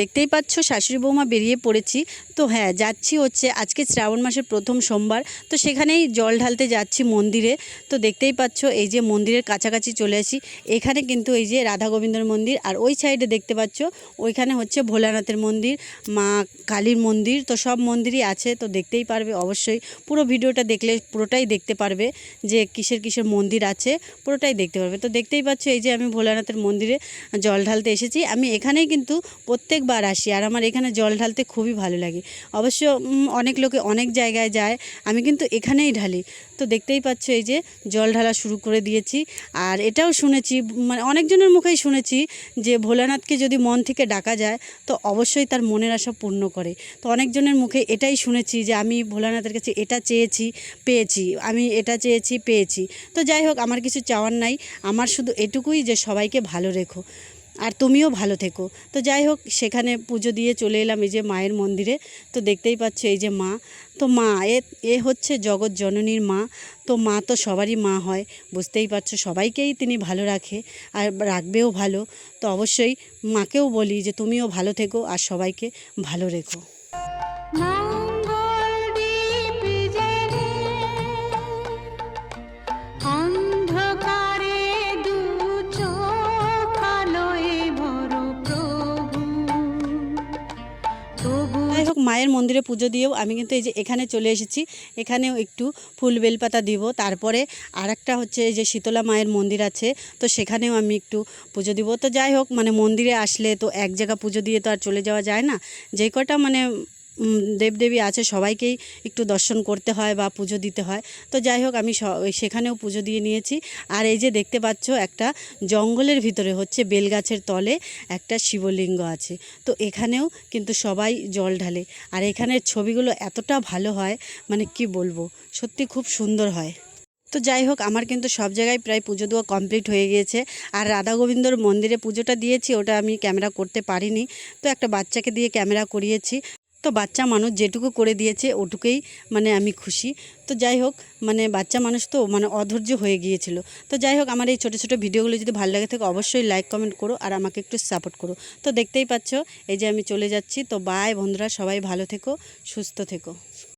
দেখতেই পাচ্ছ, শাশুড়ি বৌমা বেরিয়ে পড়েছি। তো হ্যাঁ যাচ্ছি হচ্ছে, আজকে শ্রাবণ মাসের প্রথম সোমবার। তো সেখানেই জল ঢালতে যাচ্ছি মন্দিরে। তো দেখতেই পাচ্ছ, এই যে মন্দিরের কাছাকাছি চলে আসি। এখানে কিন্তু এই যে রাধা গোবিন্দর মন্দির, আর ওই সাইডে দেখতে পাচ্ছ, ওইখানে হচ্ছে ভোলানাথের মন্দির, মা কালীর মন্দির, তো সব মন্দিরই আছে। তো দেখতেই পারবে অবশ্যই। পুরো ভিডিওটা দেখলে পুরোটাই দেখতে পারবে যে কিসের কিসের মন্দির আছে, পুরোটাই দেখতে পারবে। তো দেখতেই পাচ্ছ, এই যে আমি ভোলানাথের মন্দিরে জল ঢালতে এসেছি। আমি এখানেই কিন্তু প্রত্যেকবার আসি আর আমার এখানে জল ঢালতে খুবই ভালো লাগে। অবশ্য অনেক লোকে অনেক জায়গায় যায়, আমি কিন্তু এখানেই ঢালি। তো দেখতেই পাচ্ছ এই যে জল ঢালা শুরু করে দিয়েছি। আর এটাও শুনেছি মানে অনেকজনের মুখেই শুনেছি যে ভোলানাথকে যদি মন থেকে ডাকা যায়, তো অবশ্যই তার মনের আশা পূর্ণ করে। তো অনেকজনের মুখে এটাই শুনেছি যে আমি ভোলানাথের কাছে এটা চেয়েছি, পেয়েছি, আমি এটা চেয়েছি, পেয়েছি। তো যাই হোক, আমার কিছু চাওয়ার নাই। আমার শুধু এটুকুই যে সবাইকে ভালো রেখো। আর তুমিও ভালো থেকো। তো যাই হোক, সেখানে পুজো দিয়ে চলে এলাম এই যে মায়ের মন্দিরে। তো দেখতেই পাচ্ছ এই যে মা। তো মা, এ এ হচ্ছে জগৎ জননীর মা। তো মা তো সবারই মা হয়, বুঝতেই পারছ। সবাইকেই তিনি ভালো রাখে আর রাখবেও ভালো। তো অবশ্যই মাকেও বলি যে তুমিও ভালো থেকো আর সবাইকে ভালো রেখো। মঙ্গলদীপ হোক মায়ের মন্দিরে পুজো দিয়েও আমি কিন্তু এই যে এখানে চলে এসেছি। এখানেও একটু ফুল বেলপাতা দিব। তারপরে আর হচ্ছে এই যে শীতলা মায়ের মন্দির আছে, তো সেখানেও আমি একটু পুজো দিব। তো যাই হোক মানে মন্দিরে আসলে তো এক জায়গা পুজো দিয়ে তো আর চলে যাওয়া যায় না। যে কটা মানে দেবদেবী আছে, সবাইকেই একটু দর্শন করতে হয় বা পুজো দিতে হয়। তো যাই হোক, আমি সেখানেও পুজো দিয়ে নিয়েছি। আর এই যে দেখতে পাচ্ছ, একটা জঙ্গলের ভিতরে হচ্ছে বেলগাছের তলে একটা শিবলিঙ্গ আছে। তো এখানেও কিন্তু সবাই জল ঢালে। আর এখানের ছবিগুলো এতটা ভালো হয় মানে কি বলব, সত্যি খুব সুন্দর হয়। তো যাই হোক, আমার কিন্তু সব জায়গায় প্রায় পুজো দেওয়া কমপ্লিট হয়ে গিয়েছে। আর রাধা গোবিন্দর মন্দিরে পুজোটা দিয়েছি, ওটা আমি ক্যামেরা করতে পারিনি। তো একটা বাচ্চাকে দিয়ে ক্যামেরা করিয়েছি। তো বাচ্চা মানুষ যেটুকু করে দিয়েছে, ওটুকুই মানে আমি খুশি। তো যাই হোক মানে বাচ্চা মানুষ তো মানে অধৈর্য হয়ে গিয়েছিল। তো যাই হোক, আমার এই ছোটো ছোটো ভিডিওগুলো যদি ভালো লাগে থাকে, অবশ্যই লাইক কমেন্ট করো আর আমাকে একটু সাপোর্ট করো। তো দেখতেই পাচ্ছ, এই যে আমি চলে যাচ্ছি। তো বাই বন্ধুরা, সবাই ভালো থেকো, সুস্থ থেকো।